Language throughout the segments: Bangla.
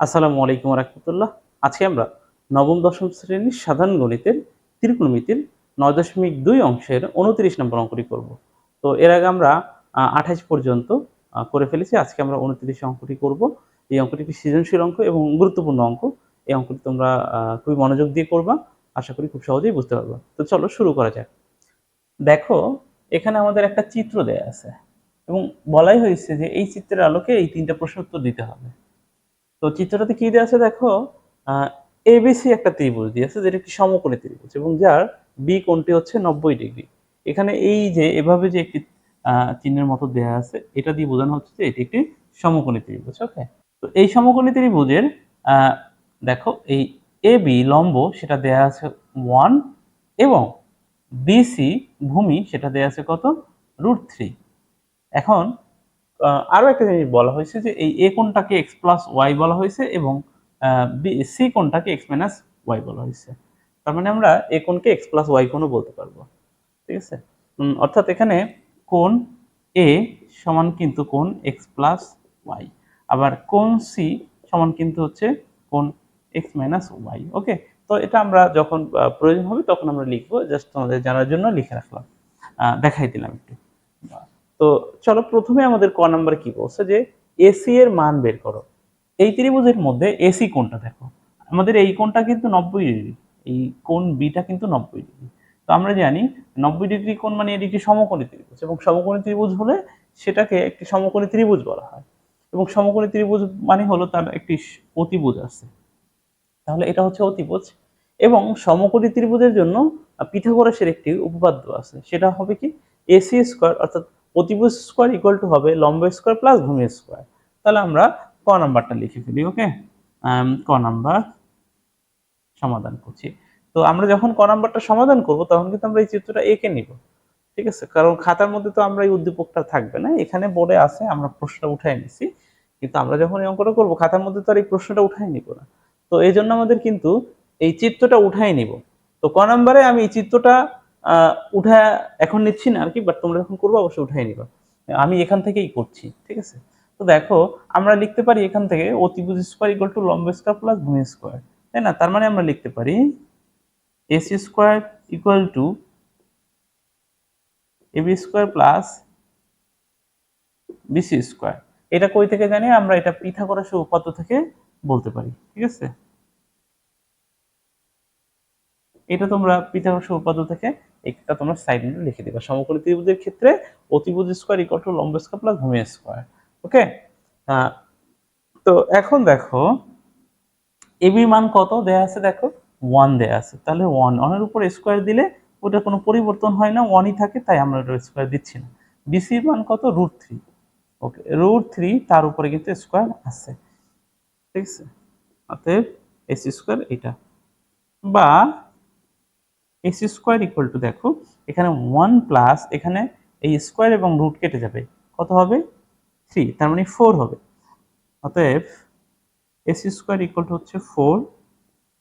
আসসালামু আলাইকুম রহমতুল্লাহ। আজকে আমরা নবম, দশম শ্রেণির সাধারণ গণিতের ত্রিকোণমিতির নয় দশমিক দুই অংশের উনত্রিশ নম্বর অঙ্কটি করব। তো এর আগে আমরা আঠাইশ পর্যন্ত করে ফেলেছি। আজকে আমরা উনত্রিশ অঙ্কটি করব। এই অঙ্কটি একটি সৃজনশীল অঙ্ক এবং গুরুত্বপূর্ণ অঙ্ক। এই অঙ্কটি তোমরা খুবই মনোযোগ দিয়ে করবা আশা করি খুব সহজেই বুঝতে পারবা। তো চলো শুরু করা যাক। দেখো, এখানে আমাদের একটা চিত্র দেয়া আছে এবং বলাই হয়েছে যে এই চিত্রের আলোকে এই তিনটা প্রশ্ন উত্তর দিতে হবে। তো চিত্রটাতে কি দেওয়া আছে দেখো? এবিসি একটা ত্রিভুজ দিয়েছে যেটা একটি সমকোণী ত্রিভুজ এবং যার বি কোণটি হচ্ছে নব্বই ডিগ্রি। এখানে এই যে, এভাবে যে একটি চিহ্নের মতো দেয়া আছে, এটা দিয়ে বোঝানো হচ্ছে যে এটি একটি সমকোণী ত্রিভুজ ওকে তো এই সমকোণী ত্রিভুজের দেখো এই এ বি লম্ব সেটা দেয়া আছে ওয়ান এবং বিসি ভূমি সেটা দেয়া আছে কত? রুট থ্রি এখন আহ, আরও একটা জিনিস বলা হয়েছে যে এই এ কোনটাকে এক্স প্লাস ওয়াই বলা হয়েছে এবং সি কোনটাকে এক্স মাইনাস ওয়াই বলা হয়েছে। তার মানে আমরা এ কোনকে এক্স প্লাস ওয়াই কোণও বলতে পারব। ঠিক আছে? অর্থাৎ এখানে কোন এ সমান কিন্তু কোন এক্স প্লাস ওয়াই আবার কোন সি সমান কিন্তু হচ্ছে কোন এক্স মাইনাস ওয়াই ওকে? তো এটা আমরা যখন প্রয়োজন হবে তখন আমরা লিখব। জাস্ট তোমাদের জানার জন্য লিখে রাখলাম। দেখাই দিলাম একটু। তো চলো প্রথমে আমাদের ক নাম্বার কি বলছে যে এসি এর মান বের করো। এই ত্রিভুজের মধ্যে এসি কোণটা দেখো। আমাদের এই কোণটা কিন্তু নব্বই ডিগ্রি, এই কোণ বিটা কিন্তু নব্বই ডিগ্রি। তো আমরা জানি নব্বই ডিগ্রি কোণ মানে এটি একটি সমকোণী ত্রিভুজ এবং সমকোণী ত্রিভুজ হলে সেটাকে একটি সমকোণী ত্রিভুজ বলা হয় এবং সমকোণী ত্রিভুজ মানে হলো তার একটি অতিভুজ আছে। তাহলে এটা হচ্ছে অতিভুজ এবং সমকোণী ত্রিভুজের জন্য পিথাগোরাসের একটি উপপাদ্য আছে। সেটা হবে কি এসি স্কোয়ার অর্থাৎ অতিভুজ স্কোয়ার ইকুয়াল টু হবে লম্ব স্কোয়ার প্লাস ভূমি স্কোয়ার তাহলে আমরা ক নাম্বারটা লিখে ফেলি ওকে ক নাম্বার সমাধান করছি। তো আমরা যখন ক নাম্বারটা সমাধান করব, তখন কিন্তু আমরা এই চিত্রটা এঁকে নিব, ঠিক আছে? কারণ খাতার মধ্যে তো আমরা এই উদ্দীপকটা থাকবে না, এখানে বোর্ডে আছে, আমরা প্রশ্নটা উঠাই নিছি। কিন্তু আমরা যখন এই অঙ্কটা করব, খাতার মধ্যে তো আর এই প্রশ্নটা উঠাই নিব না। তো এই জন্য আমাদের কিন্তু এই চিত্রটা উঠাই নিব। তো ক নাম্বারে আমি এই চিত্রটা উঠা এখন নিচ্ছি না আর কি বাট তোমরা যখন করব অবশ্যই উঠাই নিবা। আমি এখান থেকেই করছি, ঠিক আছে? তো দেখো, আমরা লিখতে পারি এখান থেকে অতিভুজ স্কোয়ার ইকুয়াল টু লম্ব স্কোয়ার প্লাস ভূমি স্কোয়ার তাই না? তার মানে আমরা লিখতে পারি AC square equal to AB square plus BC square এটা কই থেকে জানি? আমরা এটা পিথাগোরাসের উপপাদ্য থেকে বলতে পারি, ঠিক আছে? এটা তোমরা পিথাগোরাসের উপপাদ্য থেকে একটা তোমরা সাইড নোটে লিখে দিবা। সমকোণী ত্রিভুজের ক্ষেত্রে অতিভুজ স্কোয়ার ইকুয়াল টু লম্ব স্কোয়ার প্লাস ভূমি স্কোয়ার ওকে তো এখন দেখো এবির মান কত? দেয়া আছে দেখো ওয়ান দেয়া আছে। তাহলে ওয়ান ওয়ানের উপর স্কোয়ার দিলে ওটা কোনো পরিবর্তন হয় না ওয়ানই থাকে, তাই আমরা ওটা স্কোয়ার দিচ্ছি না। বিসির মান কত? Root three okay root three তার উপরে কিন্তু স্কোয়ার আছে। ঠিক আছে? অতএব এসি স্কোয়ার এটা বা এসি স্কোয়ার ইকুয়াল টু দেখো, এখানে ওয়ান প্লাস এখানে এই স্কোয়ার এবং রুট কেটে যাবে। কত হবে? থ্রি তার মানে ফোর হবে। অতএব এসি স্কোয়ার ইকুয়াল টু হচ্ছে ফোর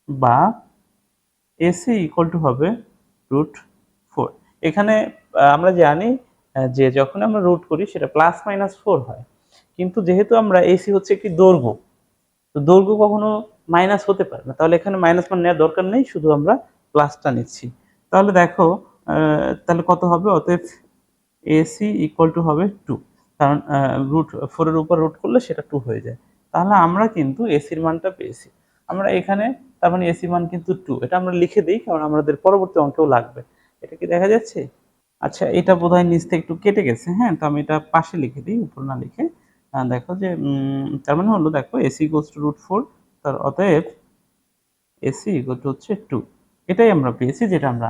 বা এসি ইকুয়াল টু হবে রুট ফোর এখানে আমরা জানি যে যখন আমরা রুট করি সেটা প্লাস মাইনাস ফোর হয়। কিন্তু যেহেতু আমরা এসি হচ্ছে একটি দৈর্ঘ্য, তো দৈর্ঘ্য কখনো মাইনাস হতে পারে না। তাহলে এখানে মাইনাস মান নেওয়ার দরকার নেই, শুধু আমরা প্লাসটা নিচ্ছি। তাহলে দেখো তাহলে কত হবে? অতএব এসি ইকুয়াল টু হবে টু কারণ রুট ফোরের উপর রুট করলে সেটা টু হয়ে যায়। তাহলে আমরা কিন্তু এসির মানটা পেয়েছি। আমরা এখানে, তার মানে এসি মান কিন্তু টু এটা আমরা লিখে দিই, কারণ আমাদের পরবর্তী অঙ্কেও লাগবে। এটা কি দেখা যাচ্ছে? আচ্ছা এটা বোধহয় নিচ থেকে একটু কেটে গেছে হ্যাঁ? তো আমি এটা পাশে লিখে দিই, উপর না লিখে। দেখো যে তার মানে হলো, দেখো AC goes to root four তার অতএব এসি টু হচ্ছে টু এটাই আমরা পেয়েছি, যেটা আমরা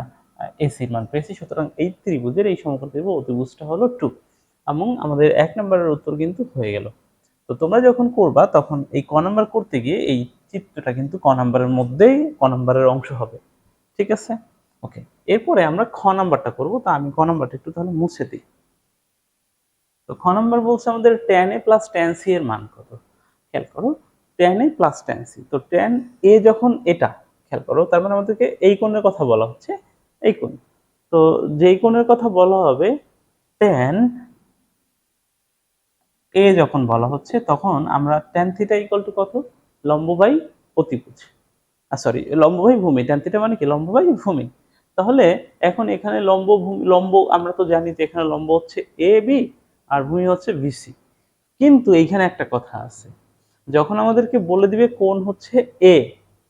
এসির মান পেয়েছি। সুতরাং এই ত্রিভুজের এই সমকোণ ত্রিভুজ অতিভুজটা হলো টু এবং আমাদের এক নম্বরের উত্তর কিন্তু হয়ে গেল। তো তোমরা যখন করবা, তখন এই ক নাম্বার করতে গিয়ে এই চিত্রটা কিন্তু ক নাম্বারের মধ্যেই ক নাম্বারের অংশ হবে। ঠিক আছে? ওকে এরপরে আমরা খ নাম্বারটা করব, তো আমি খ নাম্বারটা একটু তাহলে মুছে দিই। তো খ নাম্বার বলছে আমাদের tan A plus tan C এর মান কত? খেয়াল করো tan A plus tan C তো টেন এ যখন এটা খেয়াল করো, তার মানে আমাদেরকে এই কোণের কথা বলা হচ্ছে, এই কোণ। তো যেই কোণের কথা বলা হবে টেন এ যখন বলা হচ্ছে, তখন আমরা টেন থিটা টু কত? লম্ব বাই অতিভুজ। সরি লম্ব বাই ভূমি। ট্যান থিটা মানে কি? লম্ব বাই ভূমি। তাহলে এখন এখানে লম্ব ভূমি, লম্ব, আমরা তো জানি যে এখানে লম্ব হচ্ছে এ বি আর ভূমি হচ্ছে বিসি কিন্তু এইখানে একটা কথা আছে। যখন আমাদেরকে বলে দিবে কোণ হচ্ছে এ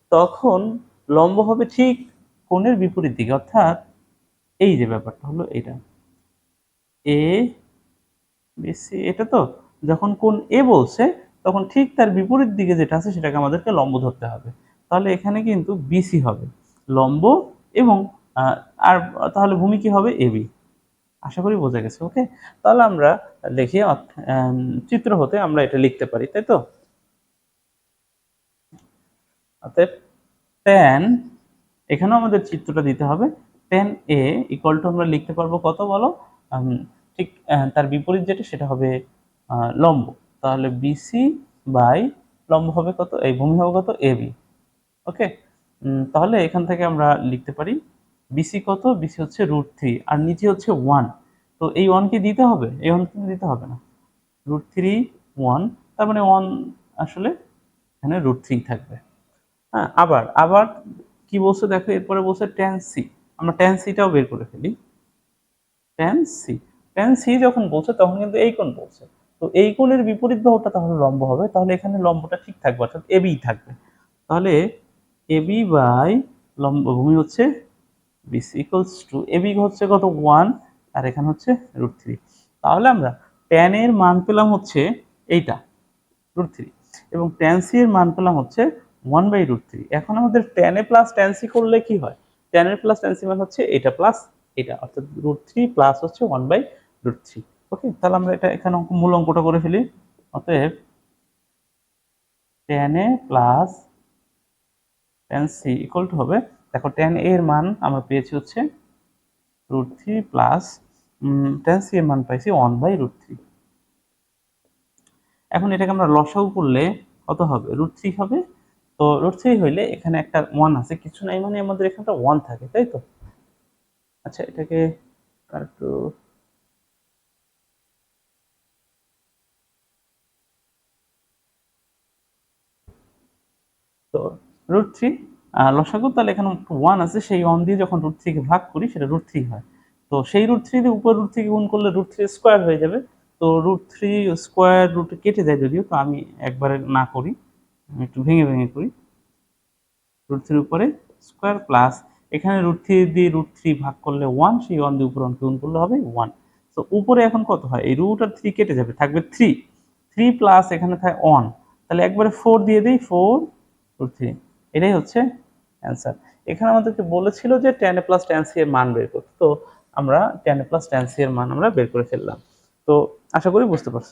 তখন লম্ব হবে ঠিক কোণের বিপরীত দিকে। অর্থাৎ এই যে ব্যাপারটা হলো এটা। এ বিসি এটা তো যখন কোন এ বলছে, তখন ঠিক তার বিপরীত দিকে যেটা আছে সেটাকে আমাদেরকে লম্ব ধরতে হবে। তাহলে এখানে কিন্তু বিসি হবে। লম্ব এবং আর তাহলে ভূমি কি হবে? এবি আশা করি বোঝা গেছে ওকে তাহলে আমরা অর্থ- চিত্র হতে আমরা এটা লিখতে পারি, তাই তো? অতএব ট্যান এখানেও আমাদের চিত্রটা দিতে হবে ট্যান এ ইকুয়াল টু আমরা লিখতে পারব কত বলো? ঠিক তার বিপরীত যেটা সেটা হবে লম্ব। তাহলে বিসি বাই লম্ব হবে কত? এই ভূমি হবে কত? A B okay? তাহলে এখান থেকে আমরা লিখতে পারি বিসি কত? বিসি হচ্ছে রুট থ্রি আর নিচে হচ্ছে ওয়ান তো এই ওয়ান কি দিতে হবে? এই ওয়ান কিন্তু দিতে হবে না। রুট থ্রি ওয়ান তার মানে ওয়ান আসলে এখানে রুট থ্রি থাকবে। হ্যাঁ আবার আবার কি বলছে দেখো, এরপরে বলছে ট্যান সি আমরা ট্যান সিটাও বের করে ফেলি। ট্যান সি ট্যান সি যখন বলছে, তখন কিন্তু এই কোণ বলছে। তো এই কোণের বিপরীত বাহুটা তাহলে লম্ব হবে। তাহলে এখানে লম্বটা ঠিক থাকবে, অর্থাৎ এবি থাকবে। তাহলে এবি বাই লম্ব ভূমি হচ্ছে BC equals to A AB হচ্ছে কত? ওয়ান আর এখানে হচ্ছে রুট থ্রি তাহলে আমরা ট্যান এর মান পেলাম হচ্ছে এইটা রুট থ্রি এবং ট্যান সি এর মান পেলাম হচ্ছে ওয়ান বাই রুট থ্রি এখন আমাদের tan A plus tan C করলে কি হয়? ট্যান এর প্লাস ট্যান সি মান হচ্ছে এটা প্লাস এটা, অর্থাৎ রুট থ্রি প্লাস হচ্ছে one by root three okay তাহলে আমরা এটা এখানে মূল অঙ্কটা করে ফেলি। অতএব A plus tan C equal to হবে। দেখো ট্যান এ এর মান আমরা পেয়েছি হচ্ছে root three plus tan C এর মান পাইছি ওয়ান বাই রুট থ্রি এখন এটাকে আমরা লসাগু করলে কত হবে? রুট থ্রি হবে? তো রুট থ্রি হইলে এখানে একটা ওয়ান আছে, কিছু নাই মানে আমাদের এখানে ওয়ান থাকে, তাই তো? আচ্ছা এটাকে একটু তো রুট থ্রি লসাগু তাহলে এখানে ওয়ান আছে, সেই ওয়ান দিয়ে যখন রুট থ্রিকে ভাগ করি, সেটা রুট থ্রি হয়। তো সেই রুট থ্রি দিয়ে উপর রুট থ্রিকে গুণ করলে রুট থ্রি স্কোয়ার হয়ে যাবে। তো রুট থ্রি স্কোয়ার রুট কেটে যায় যদিও, তো আমি একবারে না করি। একটু ভেঙে ভেঙে করি। রুট থ্রির উপরে স্কোয়ার প্লাস এখানে রুট থ্রি দিয়ে রুট থ্রি ভাগ করলে ওয়ান সেই ওয়ান দিয়ে উপর অঙ্কে গুণ করলে হবে ওয়ান তো উপরে এখন কত হয়? এই রুট আর থ্রি কেটে যাবে, থাকবে থ্রি থ্রি প্লাস এখানে থাকে ওয়ান তাহলে একবারে ফোর দিয়ে দিই ফোর রুট থ্রি এটাই হচ্ছে অ্যান্সার এখানে আমাদেরকে বলেছিল যে tan A plus tan C এর মান বের করতে। তো আমরা tan A plus tan C এর মান আমরা বের করে ফেললাম। তো, আশা করি বুঝতে পারছ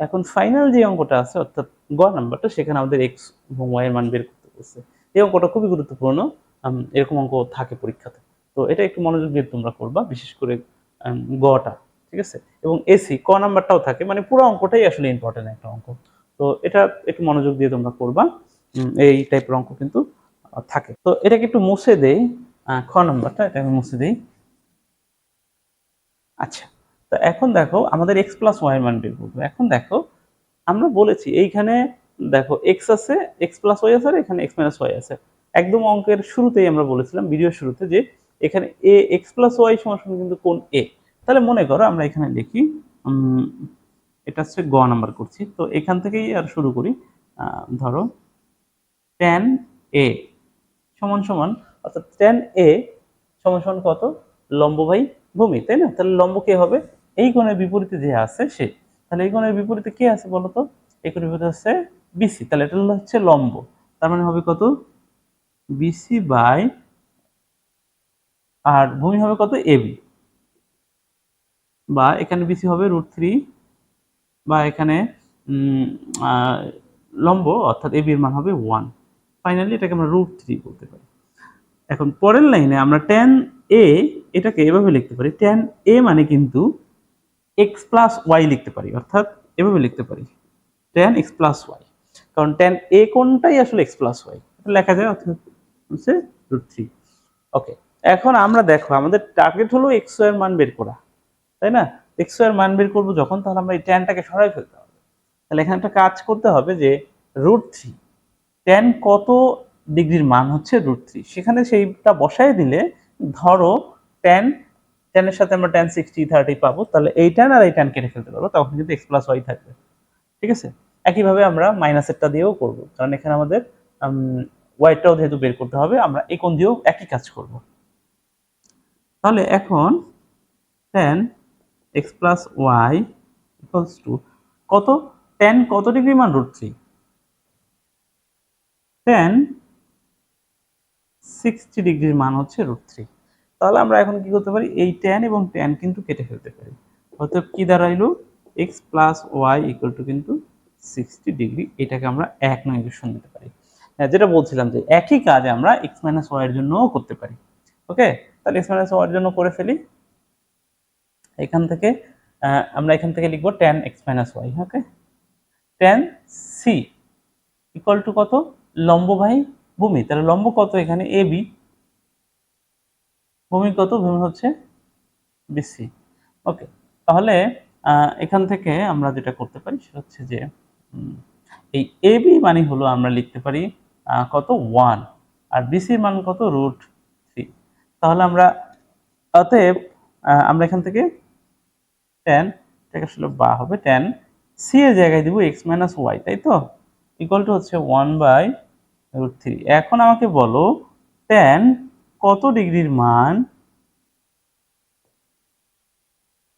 এখন ফাইনাল যে অঙ্কটা আছে, অর্থাৎ গ নাম্বারটা, সেখানে আমাদের এক্স এবং ওয়াই এর মান বের করতে বলছে। এই অঙ্কটা খুবই গুরুত্বপূর্ণ। এরকম অঙ্ক থাকে পরীক্ষাতে। তো এটা একটু মনোযোগ দিয়ে তোমরা করবা, বিশেষ করে গটা, ঠিক আছে? এবং এসি ক নাম্বারটাও থাকে। মানে পুরো অঙ্কটাই আসলে ইম্পর্টেন্ট একটা অঙ্ক। তো এটা একটু মনোযোগ দিয়ে তোমরা করবা। এই টাইপের অঙ্ক কিন্তু থাকে। তো এটাকে একটু মুছে দেই। খ নাম্বারটা এটা আমি মুছে দেই। আচ্ছা। তো এখন দেখো আমাদের এক্স প্লাস ওয়াই মান বের করব। এখন দেখো আমরা বলেছি এইখানে দেখো এক্স আছে এক্স প্লাস ওয়াই আছে আর এখানে এক্স মাইনাস ওয়াই আছে। একদম অঙ্কের শুরুতেই আমরা বলেছিলাম ভিডিওর শুরুতে যে এখানে এ এক্স প্লাস ওয়াই সমান কিন্তু কোন এ তাহলে মনে করো আমরা এখানে উম, এটা হচ্ছে গ নাম্বার করছি। তো এখান থেকেই আর শুরু করি ধরো টেন এ সমান সমান অর্থাৎ টেন এ সমান সমান কত? লম্ব বাই ভূমি তাই না? তাহলে লম্ব কে হবে? এই কোণের বিপরীতে যে আছে সে, তাহলে এই কোণের বিপরীতে কে আছে বলো তো এই কোণের বিপরীতে হচ্ছে বিসি তাহলে এটা হচ্ছে লম্ব। তার মানে হবে কত? বিসি বাই আর ভূমি হবে কত? এবি বা এখানে বিসি হবে রুট থ্রি বা এখানে লম্ব, অর্থাৎ এবি এর মান হবে ওয়ান ফাইনালি এটাকে আমরা রুট থ্রি বলতে পারি। এখন পরের লাইনে আমরা টেন এ এটাকে এভাবে লিখতে পারি। টেন এ মানে কিন্তু এক্স প্লাস ওয়াই লিখতে পারি, অর্থাৎ এভাবে লিখতে পারি টেন এক্স প্লাস ওয়াই কারণ টেন এ কোনটাই আসলে এক্স প্লাস ওয়াই লেখা যায় অর্থাৎ হচ্ছে রুট থ্রি ওকে এখন আমরা দেখো আমাদের টার্গেট হলো এক্সের মান বের করা, তাই না? এক্সের মান বের করব যখন তাহলে আমরা এই টেনটাকে সরাই ফেলতে হবে, তাহলে এখানে একটা কাজ করতে হবে যে রুট থ্রি টেন কত ডিগ্রির মান হচ্ছে রুট থ্রি সেখানে সেইটা বসায় দিলে ধরো টেন টেনের সাথে আমরা টেন সিক্সটি থার্টি পাবো, তাহলে এই টেন আর এই টেন কেটে ফেলতে পারব, তখন কিন্তু এক্স প্লাস ওয়াই থাকবে, ঠিক আছে? একইভাবে আমরা মাইনাসেরটা দিয়েও করব, কারণ এখানে আমাদের ওয়াইটাও যেহেতু বের করতে হবে, আমরা এই কোণ দিয়েও একই কাজ করব। তাহলে এখন tan X plus Y equals to কত? টেন কত ডিগ্রি মান রুট থ্রি টেন সিক্সটি ডিগ্রির মান হচ্ছে রুট থ্রি তাহলে আমরা এখন কি করতে পারি? এই টেন এবং টেন কিন্তু কেটে ফেলতে পারি। অর্থাৎ কি দাঁড়াইলো? X plus Y equal to কিন্তু সিক্সটি ডিগ্রি এটাকে আমরা এক নয় ইকুয়েশন দিতে পারি। হ্যাঁ, যেটা বলছিলাম যে একই কাজ আমরা এক্স মাইনাস ওয়াই এর জন্যও করতে পারি। ওকে? তাহলে এক্স মাইনাস ওয়াই এর জন্য করে ফেলি। এখান থেকে আমরা এখান থেকে লিখব tan X minus Y okay? Tan C equal to কত? লম্ব ভাই ভূমি। তাহলে লম্ব কত এখানে? এ বি ভূমি কত? ভূমি হচ্ছে বিসি ওকে তাহলে এখান থেকে আমরা যেটা করতে পারি সেটা হচ্ছে যে এই এ বি মানে হলো আমরা লিখতে পারি কত? ওয়ান আর বিসির মান কত? রুট থ্রি তাহলে আমরা, অতএব আমরা এখান থেকে টেন এটাকে আসলে বা হবে টেন সি এর জায়গায় দিব এক্স মাইনাস ওয়াই তাই তো? ইকুয়াল টু হচ্ছে ওয়ান বাই রুট থ্রি এখন আমাকে বলো টেন কত ডিগ্রির মান?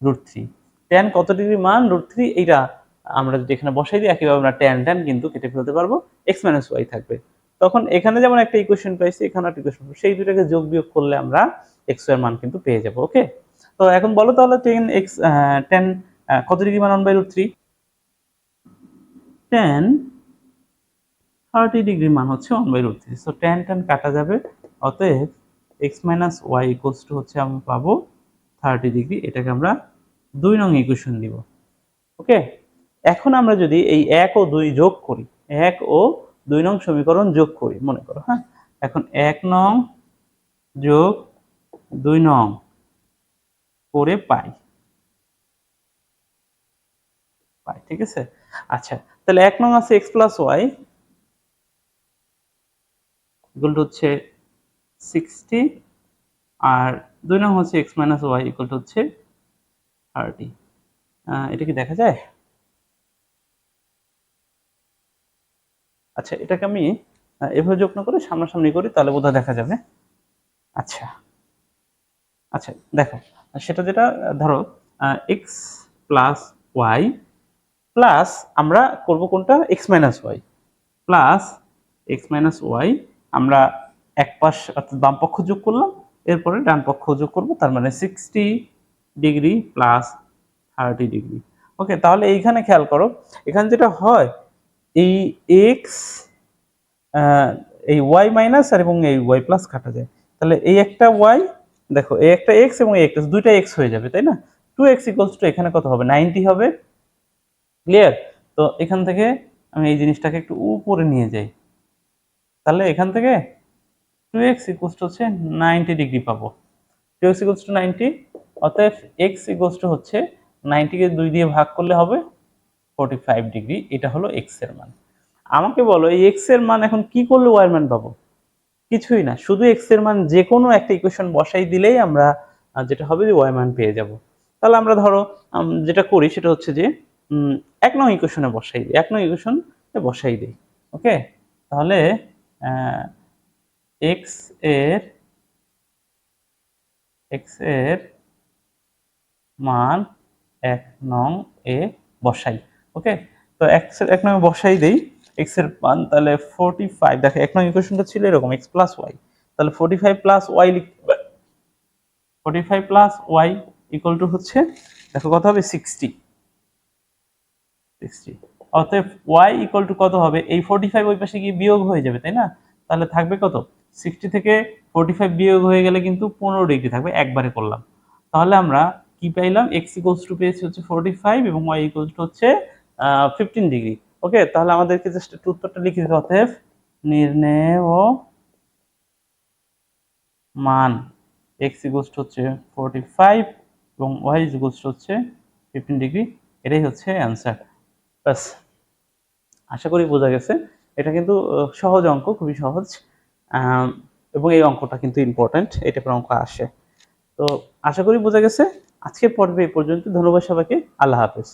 রুট থ্রি টেন কত ডিগ্রি মান? রুট থ্রি এইটা আমরা যদি এখানে বসাই দিই, একইভাবে আমরা টেন টেন কিন্তু কেটে ফেলতে পারব। এক্স মাইনাস ওয়াই থাকবে। তখন এখানে যেমন একটা ইকুয়েশন পাইছি এখানে একটা ইকুয়েশন সেই দুটাকে যোগ বিয়োগ করলে আমরা এক্সের মান কিন্তু পেয়ে যাব ওকে তো এখন বলো তাহলে টেন এক্স টেন কত ডিগ্রি মান one by root three tan thirty degree মান হচ্ছে one by root three so tan tan কাটা যাবে। অতএব X minus Y equals to হচ্ছে আমরা পাবো থার্টি ডিগ্রি এটাকে আমরা দুই নং ইকুয়েশন দিব। ওকে এখন আমরা যদি এই এক ও দুই যোগ করি, এক ও দুই নং সমীকরণ যোগ করি, মনে করো হ্যাঁ? এখন এক নং যোগ দুই নং করে পাই। পাই, ঠিক আছে? আচ্ছা তাহলে এক নং আছে এক্স প্লাস ওয়াই হচ্ছে সিক্সটি আর দুই নং হচ্ছে X minus Y equal to হচ্ছে থার্টি এটা কি দেখা যায়? আচ্ছা এটাকে আমি এভাবে যোগ না করে সামনাসামনি করি, তাহলে বোধহয় দেখা যাবে। আচ্ছা। আচ্ছা দেখো, সেটা যেটা, ধরো এক্স প্লাস ওয়াই প্লাস আমরা করব কোনটা? X minus Y plus X minus Y আমরা এক পাশ অর্থাৎ বাম পক্ষ যোগ করলাম, এরপরে ডান পক্ষ যোগ করব, তার মানে sixty degree plus thirty degree okay তাহলে এইখানে খেয়াল করো, এখানে যেটা হয়, এই এক্স এই ওয়াই মাইনাস আর এবং এই ওয়াই প্লাস কাটা যায়। তাহলে এই একটা ওয়াই দেখো, এই একটা এক্স এবং এই একটা, দুইটা এক্স হয়ে যাবে, তাই না? টু এক্স ইকুয়ালস টু এখানে কত হবে? নাইনটি হবে। ক্লিয়ার তো এখান থেকে আমি এই জিনিসটাকে একটু উপরে নিয়ে যাই। তাহলে এখান থেকে টু এক্স ইকুয়ালস টু হচ্ছে নাইনটি ডিগ্রি পাবো। Two X equals to ninety অতএব এক্স ইকুয়ালস টু হচ্ছে নাইনটিকে দুই দিয়ে ভাগ করলে হবে ফোর্টি ফাইভ ডিগ্রি এটা হলো এক্সের মান। আমাকে বলো এই এক্সের মান এখন কি করলে ওয়াই মান পাবো? কিছুই না শুধু এক্সের মান যে কোনো একটা ইকুয়েশন বসাই দিলেই আমরা আহ, যেটা হবে যে ওয়াই মান পেয়ে যাব। তাহলে আমরা ধরো যেটা করি সেটা হচ্ছে যে এক নং ইকুয়েশনে বসাই দিই এক নং ইকুয়েশন বসাই দিই ওকে তাহলে এক্সের এক্সের মান এক নং এ বসাই, ওকে? তো এক্সের এক নং বসাই দেই এক্সের মান তাহলে ফোরটি ফাইভ দেখো এক নং ইকুয়েশনটা ছিল এরকম এক্স প্লাস ওয়াই তাহলে ফোরটি ফাইভ প্লাস ওয়াই লিখতে five plus Y equal to হচ্ছে, দেখো কত হবে? সিক্সটি সিক্সটি অতএব ওয়াই ইকুয়াল টু কত হবে? এই ফোরটি ফাইভ ওই পাশে গিয়ে বিয়োগ হয়ে যাবে, তাই না? তাহলে থাকবে কত? সিক্সটি থেকে ফোরটি ফাইভ বিয়োগ হয়ে গেলে কিন্তু পনেরো ডিগ্রি থাকবে, একবারে করলাম। তাহলে আমরা কি পাইলাম? এক্স ইকুয়ালস টু পেয়েছি হচ্ছে ফোরটি ফাইভ এবং ওয়াই ইকুয়ালস টু হচ্ছে ফিফটিন ডিগ্রি ওকে তাহলে আমাদেরকে জাস্ট একটু উত্তরটা লিখে দিতে অতএব নির্ণেয় মান এক্স ইকুয়ালস টু হচ্ছে ফোরটি ফাইভ এবং ওয়াই ইকুয়ালস টু হচ্ছে ফিফটিন ডিগ্রি এটাই হচ্ছে অ্যান্সার ব্যাস, আশা করি বোঝা গেছে। এটা কিন্তু সহজ অঙ্ক, খুবই সহজ। এবং এই অঙ্কটা কিন্তু ইম্পর্ট্যান্ট এটা টাইপের অঙ্ক আসে। তো আশা করি বোঝা গেছে। আজকের পর্বে এই পর্যন্ত। ধন্যবাদ সবাইকে। আল্লাহ হাফেজ।